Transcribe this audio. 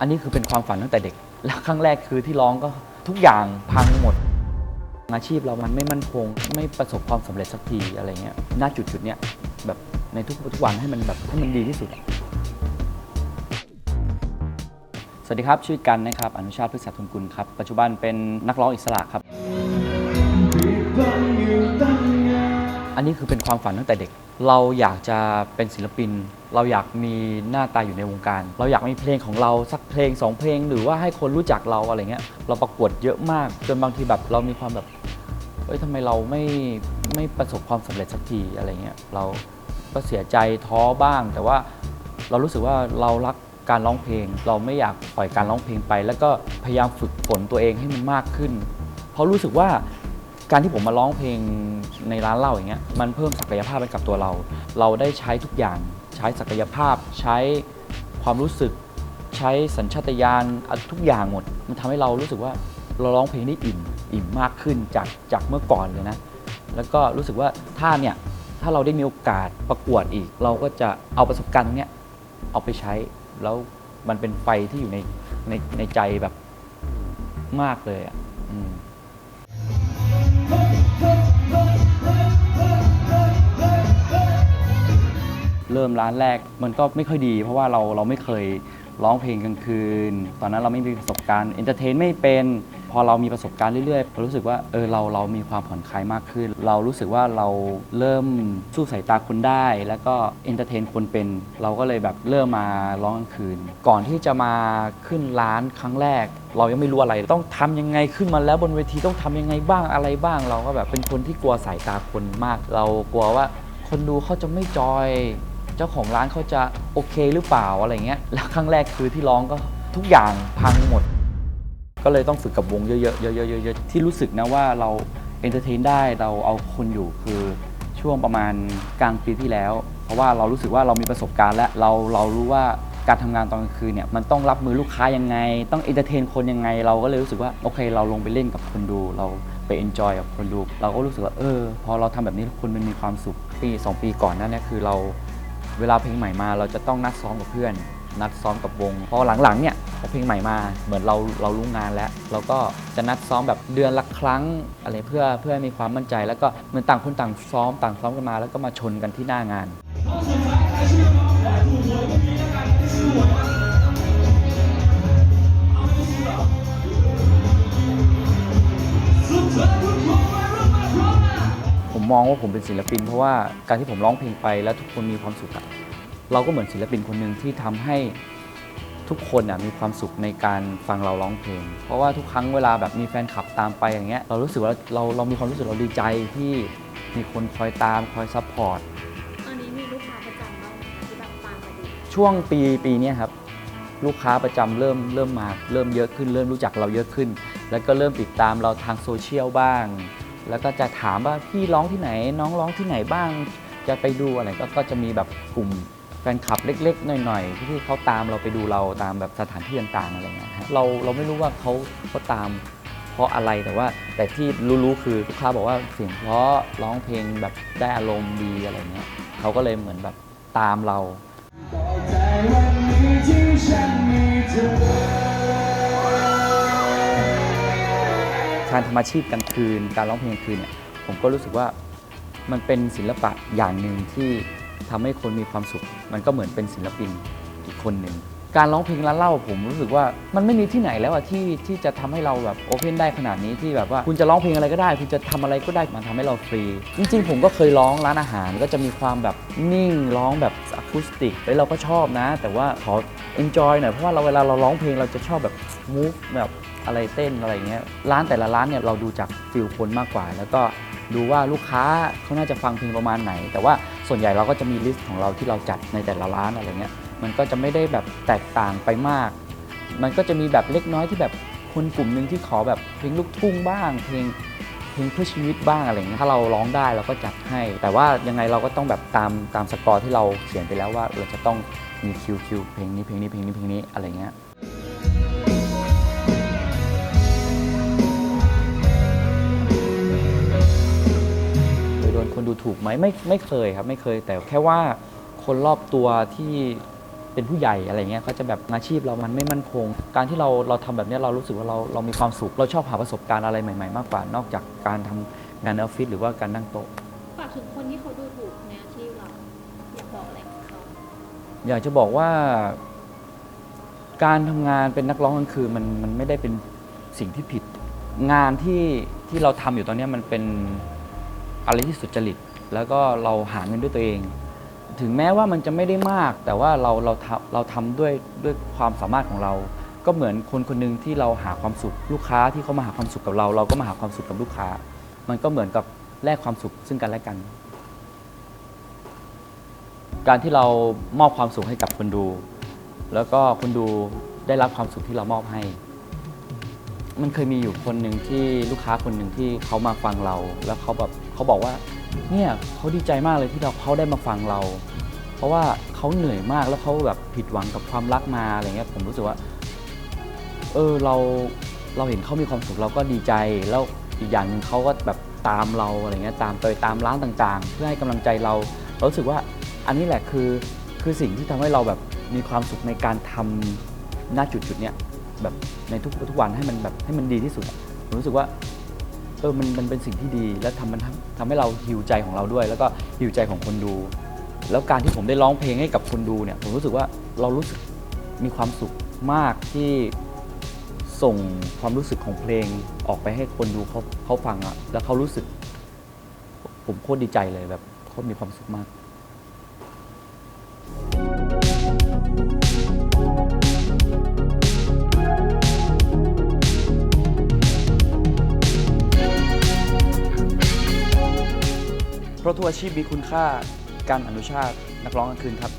อันนี้คือเป็นความฝันตั้งแต่เด็ก แล้วครั้งแรกคือที่ร้องก็ทุกอย่างพังหมด อาชีพเรามันไม่มั่นคง ไม่ประสบความสำเร็จสักทีอะไรเงี้ยณจุดจุดเนี้ยแบบในทุกทุกวันให้มันแบบให้มันดีที่สุด สวัสดีครับชื่อกันนะครับ อนุชาติพฤกษทุนกุลครับ ปัจจุบันเป็นนักร้องอิสระครับ อันนี้คือเป็นความฝันตั้งแต่เด็ก เราอยากจะเป็นศิลปิน เราอยากมีหน้าตาอยู่ในวงการ เราอยากมีเพลงของเราสักเพลงสองเพลง หรือว่าให้คนรู้จักเราอะไรเงี้ย เราประกวดเยอะมาก จนบางทีแบบเรามีความแบบ เอ้ยทำไมเราไม่ไม่ประสบความสำเร็จสักทีอะไรเงี้ย เราก็เสียใจท้อบ้าง แต่ว่าเรารู้สึกว่าเรารักการร้องเพลง เราไม่อยากปล่อยการร้องเพลงไป แล้วก็พยายามฝึกฝนตัวเองให้มันมากขึ้น เพราะรู้สึกว่า การที่ผมมาร้องเพลงในร้านเหล้าอย่างเงี้ยมันเพิ่มศักยภาพให้กับตัวเรา เราได้ใช้ทุกอย่างใช้ศักยภาพ ใช้ความรู้สึก ใช้สัญชาตญาณทุกอย่างหมด มันทำให้เรารู้สึกว่าเราร้องเพลงได้อิ่มอิ่มมากขึ้นจากจากเมื่อก่อนเลยนะ แล้วก็รู้สึกว่าถ้าเนี่ยถ้าเราได้มีโอกาสประกวดอีก เราก็จะเอาประสบการณ์ตรงเนี้ยเอาไปใช้แล้วมันเป็นไฟที่อยู่ในในในใจแบบมากเลยอะ เริ่มร้านแรก มันก็ไม่ค่อยดี เพราะว่าเราเราไม่เคยร้องเพลงกลางคืน ตอนนั้นเราไม่มีประสบการณ์เอนเตอร์เทนไม่เป็น พอเรามีประสบการณ์เรื่อยๆเรารู้สึกว่าเออเราเรามีความผ่อนคลายมากขึ้น เรารู้สึกว่าเราเริ่มสู้สายตาคนได้ แล้วก็เอนเตอร์เทนคนเป็น เราก็เลยแบบเริ่มมาร้องกลางคืน ก่อนที่จะมาขึ้นร้านครั้งแรก เรายังไม่รู้อะไร ต้องทำยังไงขึ้นมาแล้วบนเวทีต้องทำยังไงบ้างอะไรบ้าง เราก็แบบเป็นคนที่กลัวสายตาคนมาก เรากลัวว่าคนดูเขาจะไม่จอย เจ้าของร้านเขาจะโอเคหรือเปล่าอะไรเงี้ยแล้วครั้งแรกคือที่ร้องก็ทุกอย่างพังหมด ก็เลยต้องฝึกกับวงเยอะๆเยอะๆเยอะๆที่รู้สึกนะว่าเราเอนเตอร์เทนได้เราเอาคนอยู่คือช่วงประมาณกลางปีที่แล้ว เพราะว่าเรารู้สึกว่าเรามีประสบการณ์และเราเรารู้ว่าการทำงานตอนกลางคืนเนี่ยมันต้องรับมือลูกค้ายังไง ต้องเอนเตอร์เทนคนยังไง เราก็เลยรู้สึกว่าโอเค เราลงไปเล่นกับคนดู เราไปเอนจอยกับคนดู เราก็รู้สึกว่าเออ พอเราทำแบบนี้คนมันมีความสุขปีสองปีก่อนนั้นเนี่ยคือเรา เวลาเพลงใหม่มาเราจะต้องนัดซ้อมกับเพื่อน นัดซ้อมกับวงพอหลังๆเนี่ยพอเพลงใหม่มาเหมือนเราเรารู้งานแล้ว เราก็จะนัดซ้อมแบบเดือนละครั้งอะไรเพื่อเพื่อให้มีความมั่นใจ แล้วก็เหมือนต่างคนต่างซ้อมต่างซ้อมกันมา แล้วก็มาชนกันที่หน้างาน องว่าผมเป็นศิลปิน เพราะว่าการที่ผมร้องเพลงไปแล้วทุกคนมีความสุขอะเราก็เหมือนศิลปินคนหนึ่งที่ทำให้ทุกคนอะมีความสุขในการฟังเราร้องเพลง เพราะว่าทุกครั้งเวลาแบบมีแฟนคลับตามไปอย่างเงี้ยเรารู้สึกว่าเราเรามีความรู้สึกเราดีใจที่มีคนคอยตามคอยซัพพอร์ตตอนนี้มีลูกค้าประจำบ้างไหมคะที่แบบตามมาดูช่วงปีปีเนี้ยครับลูกค้าประจำเริ่มเริ่มมาเริ่มเยอะขึ้น เริ่มรู้จักเราเยอะขึ้น แล้วก็เริ่มติดตามเราทางโซเชียลบ้าง แล้วก็จะถามว่าพี่ร้องที่ไหน น้องร้องที่ไหนบ้าง จะไปดูอะไรก็ก็จะมีแบบกลุ่มแฟนคลับเล็ก ๆ หน่อยๆที่เขาตามเราไปดูเราตามแบบสถานที่ต่างๆอะไรเงี้ยฮะเราเราไม่รู้ว่าเขาเขาตามเพราะอะไรแต่ว่าแต่ที่รู้ๆคือลูกค้าบอกว่าเสียงเพราะร้องเพลงแบบได้อารมณ์ดีอะไรเงี้ยเขาก็เลยเหมือนแบบตามเรา การทำอาชีพกลางคืน การร้องเพลงกลางคืนเนี่ยผมก็รู้สึกว่ามันเป็นศิลปะอย่างหนึ่งที่ทำให้คนมีความสุข มันก็เหมือนเป็นศิลปินอีกคนหนึ่งการร้องเพลงร้านเหล้าผมรู้สึกว่ามันไม่มีที่ไหนแล้วอะที่ที่จะทำให้เราแบบโอเพนได้ขนาดนี้ที่แบบว่าคุณจะร้องเพลงอะไรก็ได้ คุณจะทำอะไรก็ได้มันทำให้เราฟรี จริงๆ ผมก็เคยร้องร้านอาหารก็จะมีความแบบนิ่งร้องแบบอะคูสติกแล้วเราก็ชอบนะ แต่ว่าขอ enjoy หน่อยเพราะว่าเราเวลาเราร้องเพลงเราจะชอบแบบ move แบบ อะไรเต้นอะไรเงี้ยร้านแต่ละร้านเนี่ยเราดูจากฟิลคนมากกว่า แล้วก็ดูว่าลูกค้าเขาน่าจะฟังเพลงประมาณไหน แต่ว่าส่วนใหญ่เราก็จะมีลิสต์ของเราที่เราจัดในแต่ละร้านอะไรเงี้ยมันก็จะไม่ได้แบบแตกต่างไปมาก มันก็จะมีแบบเล็กน้อยที่แบบคนกลุ่มหนึ่งที่ขอแบบเพลงลูกทุ่งบ้าง เพลงเพลงเพื่อชีวิตบ้างอะไรเงี้ยถ้าเราร้องได้เราก็จัดให้ แต่ว่ายังไงเราก็ต้องแบบตามตามสกอร์ที่เราเขียนไปแล้วว่าเราจะต้องมีคิวคิวเพลงนี้เพลงนี้เพลงนี้เพลงนี้อะไรเงี้ย คยโดนคนดูถูกไหมไม่ไม่เคยครับไม่เคย แต่แค่ว่าคนรอบตัวที่เป็นผู้ใหญ่อะไรเงี้ยเขาจะแบบอาชีพเรามันไม่มั่นคง การที่เราเราทำแบบเนี้ยเรารู้สึกว่าเราเรามีความสุข เราชอบหาประสบการณ์อะไรใหม่ๆ มากกว่านอกจากการทำงานในออฟฟิศหรือว่าการนั่งโต๊ะ ฝากถึงคนที่เขาดูถูกในอาชีพเรา อยากบอกอะไรกับเขาอยากจะบอกว่า การทำงานเป็นนักร้องกลางคืนมันมันไม่ได้เป็นสิ่งที่ผิด งานที่ที่เราทำอยู่ตอนเนี้ยมันเป็น อะไรที่สุจริต แล้วก็เราหาเงินด้วยตัวเอง ถึงแม้ว่ามันจะไม่ได้มาก แต่ว่าเราเราทำเราทำด้วยด้วยความสามารถของเรา ก็เหมือนคนคนหนึ่งที่เราหาความสุขลูกค้าที่เขามาหาความสุขกับเรา เราก็มาหาความสุขกับลูกค้า มันก็เหมือนกับแลกความสุขซึ่งกันและกัน การที่เรามอบความสุขให้กับคนดู แล้วก็คนดูได้รับความสุขที่เรามอบให้ มันเคยมีอยู่คนหนึ่งที่ลูกค้าคนหนึ่งที่เขามาฟังเรา แล้วเขาแบบเขาบอกว่า เนี่ยเขาดีใจมากเลยที่เราเขาได้มาฟังเรา เพราะว่าเขาเหนื่อยมากแล้วเขาแบบผิดหวังกับความรักมาอะไรเงี้ยผมรู้สึกว่า เออเราเราเห็นเขามีความสุขเราก็ดีใจแล้วอีกอย่างหนึ่งเขาก็แบบตามเราอะไรเงี้ยตามไปตามร้านต่างๆ เพื่อให้กำลังใจเราเรารู้สึกว่าอันนี้แหละคือคือสิ่งที่ทำให้เราแบบมีความสุขในการทำหน้าจุดจุดๆเนี้ย แบบในทุกทุกวันให้มันแบบให้มันดีที่สุดผมรู้สึกว่าเออมันมันเป็นสิ่งที่ดี และทำมันทำทำให้เราฮิวใจของเราด้วย แล้วก็ฮิวใจของคนดู แล้วการที่ผมได้ร้องเพลงให้กับคนดูเนี่ยผมรู้สึกว่าเรารู้สึกมีความสุขมากที่ส่งความรู้สึกของเพลงออกไปให้คนดูเขาเขาฟังอะแล้วเขารู้สึก ผมโคตรดีใจเลยแบบโคตรมีความสุขมาก ราะทุกอาชีพมีคุณค่าการอนุชาตินักร้องกลางคืนครับ